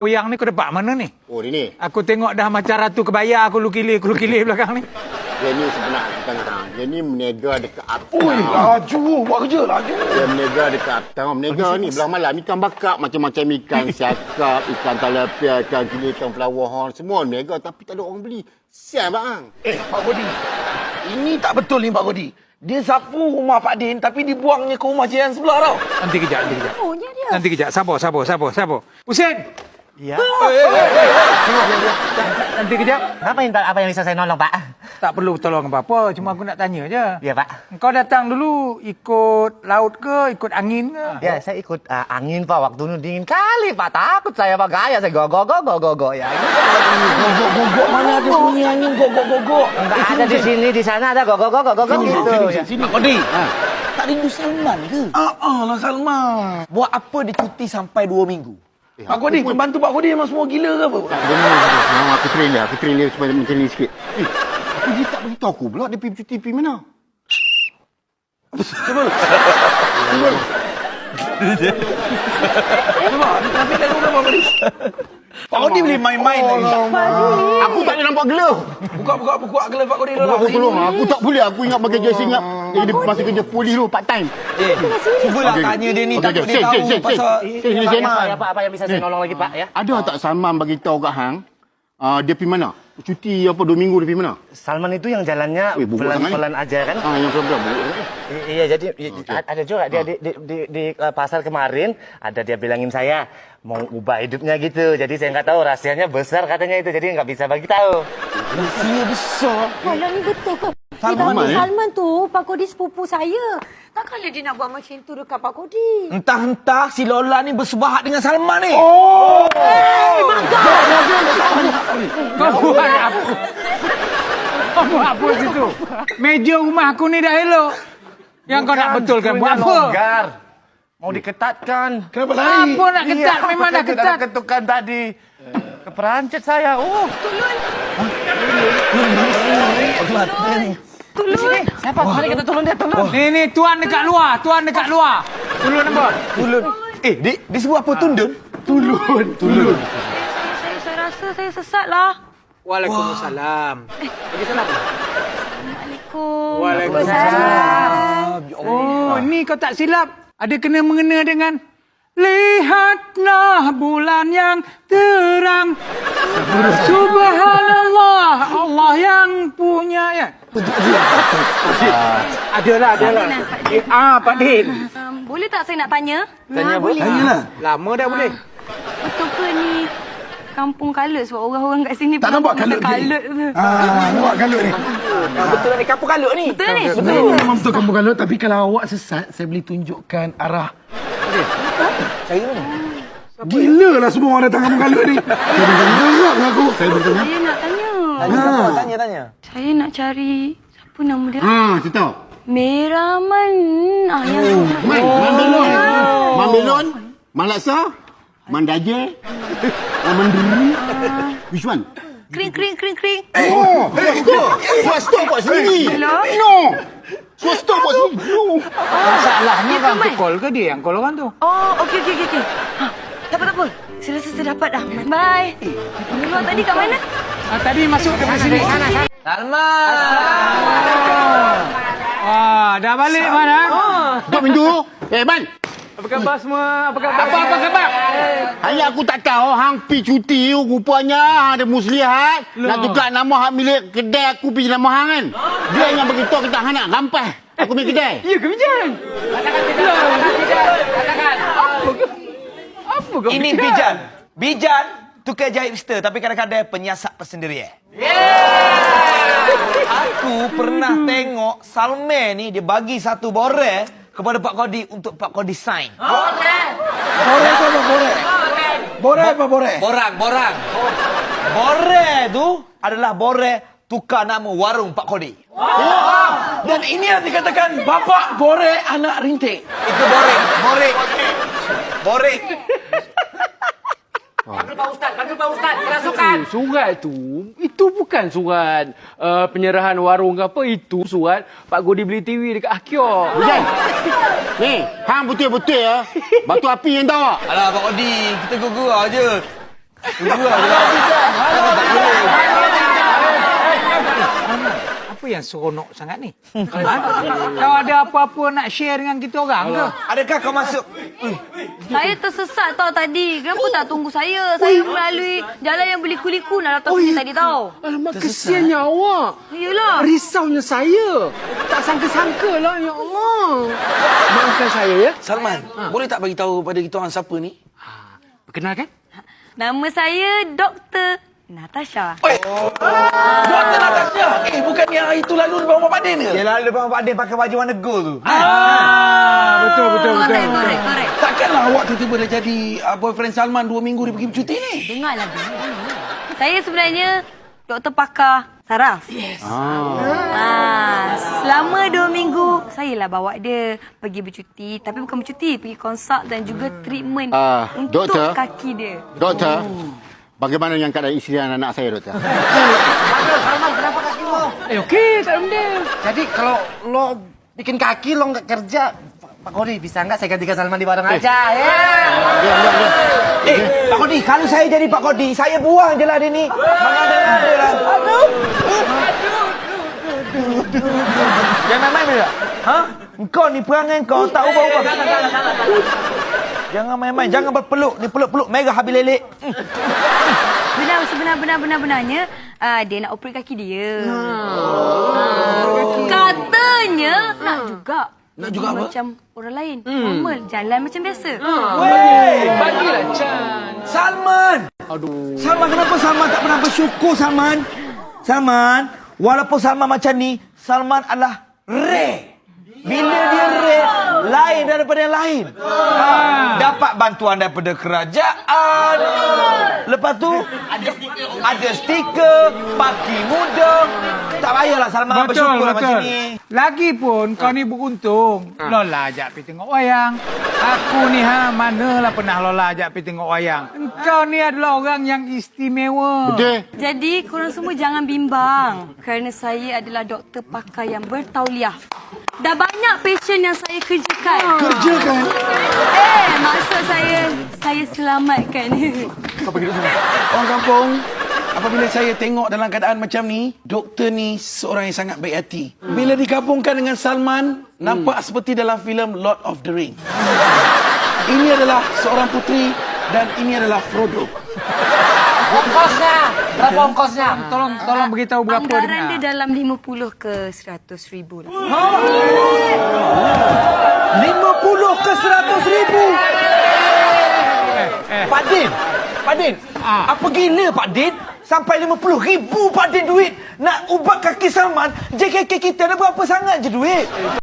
Yang ni kau dapat mana ni? Oh, dia ni. Aku tengok dah macam ratu kebaya aku lukili, aku lukili belakang ni. Dia ni sebenar kita hang. Dia ni menega dekat uptown. Ui, laju. Buat kerja laju. Dia menega dekat uptown. Menega ni belah malam ikan bakar macam-macam ikan siakap, ikan talapia, ikan gila, ikan flower horn. Semua menega tapi tak ada orang beli. Sial bang. Eh, Pak Godi. Ini tak betul ni Pak Godi. Dia sapu rumah Pak Din tapi dibuangnya ke rumah jiran sebelah tau. Nanti kejap, nanti kejap. Oh, dia. Nanti kejap. Sabar, sabar, sabar, sabar. Husin! Ya. Nanti kejap. Apa yang apa yang bisa saya nolong, Pak? Tak perlu tolong apa-apa. Cuma aku nak tanya je. Ya, Pak. Kau datang dulu ikut laut ke, ikut angin ke? Ya, saya ikut uh, angin, Pak. Waktu nu dingin kali, Pak. Takut saya, Pak. Gaya saya go go go go go go ya. Gogok mana ada bunyi angin gogok-gogok. Enggak ada di sini, di sana ada go go go go go go gitu. ya. Sini, Pak Godi. Tak rindu Salman ke? Ah, ah lah Salman. Buat apa dia cuti sampai dua minggu? Eh, Pak aku Godi, pun- pembantu Pak Godi memang semua gila ke apa? Dengar. Nah, aku train dia. Aku train dia supaya macam ni sikit. Eh, dia tak beritahu aku pula dia pergi cuti pergi mana. Nampak? Dia trafik lalu kan Pak Godi? Pak Godi boleh main-main lagi. Aku tak boleh nampak gelap. Buka-buka buku gelar Pak Godi dulu lah. Aku tolong. Aku tak boleh. Aku ingat bagi kerja ingat. Dia dia masih kerja polis dulu part time. Eh, cubalah Okey. tanya dia ni takut dia tahu pasal. Apa, apa, yang bisa saya nolong lagi, Pak? Ya. Ada tak Salman bagi tahu kat hang? Uh, dia pergi mana? Cuti apa dua minggu dia pergi mana? Salman itu yang jalannya pelan-pelan aja kan? Ah, yang pelan-pelan. Iya, jadi a- ada juga dia di, di, di, di uh, pasar kemarin ada dia bilangin saya mau ubah hidupnya gitu. Jadi saya nggak tahu rahasianya besar katanya itu. Jadi nggak bisa bagi tahu. Rahsia besar. Kalau ni betul? Salman, Salman, eh? Salman tu Pak Kodi sepupu saya. Takkanlah dia nak buat macam tu dekat Pak Kodi. Entah-entah si Lola ni bersebahat dengan Salman ni. Kau buat apa? Kau buat apa situ? Meja rumah aku ni dah elok. Yang kau nak betulkan buat apa? Longgar. Mau diketatkan. Kenapa lari? Apa nak ketat? Iya, Memang dah ketat. ketukan tadi. Keperancet saya. Oh, Tulun. siapa? Mari kita tolong dia, tolong. Ni ni tuan dekat luar, tuan dekat luar. Tulun apa? Tulun. Eh, dia, dia sebut apa? Tundun? Tulun. Tulun. Saya, saya rasa saya sesat lah. Waalaikumsalam. Bagi salam. Assalamualaikum. Waalaikumsalam. Oh, ni kau tak silap. Ada kena mengena dengan Lihatlah bulan yang terang Subhanallah Allah yang punya ya Adalah, adalah Din, Pak Eh, Ah, Pak Din Um, boleh tak saya nak tanya? Tanya apa? boleh. Tanyalah. Lama dah boleh Betul ke ni kampung kalut sebab orang-orang kat sini Tak nampak kalut ni? kalut tu. Ah, nampak galut ni. Betul ni kapur kalut ni Betul ni? Betul, memang betul kamu galut. Tapi kalau awak sesat, saya boleh tunjukkan arah. Cari mana? Gila lah semua orang datang kamu galut ni. Saya dengar dengan aku. Saya bertanya. Saya nak tanya. Tanya, tanya Saya nak cari siapa nama dia? Ah, saya tahu. Meraman. Ah, yang Man, Man Belon. Man Belon. Man Laksa. Man Daje. Man Mandiri. Which one? kring kring kring kring. Oh, swasta buat sendiri. Hello? No. Swasta buat sendiri. No. Masalahnya kan tu call ke dia yang call orang tu Oh, okey okey okey. okey. Ha, tak apa tak apa. Saya rasa saya dapat dah. Bye. Memang tadi kat mana? ah, Tadi masuk dari sini Ah, dah balik mana? Duduk pintu. Eh, Man. Apa khabar semua? Apa khabar? Apa apa khabar? Hanya aku tak tahu hang pi cuti rupanya hang ada muslihat nak tukar nama hak milik kedai aku pi nama hang kan. Dia yang beritahu kita hang nak rampas aku punya kedai. Ya ke Bijan? Katakan tidak. Katakan. Apa ke? Apa ke Ini Bijan. Bijan tukar jahit hipster tapi kadang-kadang penyiasat persendirian. Aku pernah tengok Salman ni dia bagi satu borel kepada Pak Kodi untuk Pak Kodi sign. Bore apa apa bore? Bore apa bore? Borang, borang. Borel tu adalah borel tukar nama warung Pak Kodi. Dan ini yang dikatakan bapak bore anak rintik. Itu borek, borek. Borek. Surat tu, itu bukan surat uh, penyerahan warung ke apa. Itu surat Pak Godi beli TV dekat Akio. Hujan. Ni, hang betul-betul ya. Batu api yang tahu. Alah Pak Kodi, kita gurau je. Apa yang seronok sangat ni? ha? Kau ada apa-apa nak share dengan kita orang ke? Adakah kau masuk? Saya tersesat tau tadi. Kenapa tak tunggu saya? Saya melalui jalan yang berliku-liku nak datang sini tadi tau. Alamak, kesiannya awak. Yelah. Risaunya saya. Tak sangka-sangka lah, ya Allah. Maafkan saya ya. Salman, boleh tak bagi tahu pada kita orang siapa ni? Perkenalkan. Nama saya Dr. Natasha. Doktor Natasha. Eh, bukan yang hari tu lalu depan Pak Din ke? Dia lalu depan Pak Din pakai baju warna gold tu. Ah, betul, betul, betul. Korek, korek, korek. Takkanlah awak tiba-tiba dah jadi uh, boyfriend Salman dua minggu dia pergi bercuti ni? Dengar lagi. Saya sebenarnya doktor pakar saraf. Yes. Ah. selama dua minggu, saya lah bawa dia pergi bercuti. Tapi bukan bercuti, pergi konsult dan juga treatment Ah, untuk doktor? kaki dia. Doktor, bagaimana yang keadaan isteri dan anak saya, doktor? Eh, okey, tak ada benda. Jadi kalau lo bikin kaki lo nggak kerja, Pak Kodi bisa nggak saya gantikan Salman di barang aja? Ya. Diam, diam, diam. Eh, Pak Kodi, kalau saya jadi Pak Kodi, saya buang je lah dia ni. Mengada-ngada lah. Aduh. Jangan main-main bila. Ha? Engkau ni perangai kau tak ubah-ubah. Jangan main-main, jangan berpeluk. Ni peluk-peluk merah habis lelek. Hmm. Benar sebenar benar benar benarnya uh, dia nak operate kaki dia. Ah. Katanya nak juga. Nak juga apa? Macam orang lain. Normal, jalan macam biasa. Wey! Bagilah chance. Salman! Aduh. Salman, kenapa Salman tak pernah bersyukur, Salman? Salman, walaupun Salman macam ni, Salman adalah rare. Bila dia daripada yang lain. Dapat bantuan daripada kerajaan. Lepas tu, ada stiker, paki muda. Tak payahlah Salman Betul, bersyukur lah macam betul. ni. Lagipun kau ni beruntung. Lola ajak pergi tengok wayang. Aku ni ha, manalah pernah Lola ajak pergi tengok wayang. Engkau ni adalah orang yang istimewa. Betul? Jadi korang semua jangan bimbang kerana saya adalah doktor pakar yang bertauliah. Dah banyak pasien yang saya kerjakan. Kerjakan? Eh, maksud saya saya selamatkan. Orang kampung, apabila saya tengok dalam keadaan macam ni, doktor ni seorang yang sangat baik hati. Bila digabungkan dengan Salman, nampak seperti dalam filem Lord of the Ring. Ini adalah seorang puteri dan ini adalah Frodo. Ongkosnya, berapa ongkosnya? Tolong tolong beritahu berapa Anggaran dia dia. dalam 50 ke 100 ribu lah. 50 ke 100 ribu. Pak Din, Pak Din, Ah. apa gila Pak Din? Sampai 50 ribu Pak Din duit nak ubat kaki Salman, JKK kita ada berapa sangat je duit?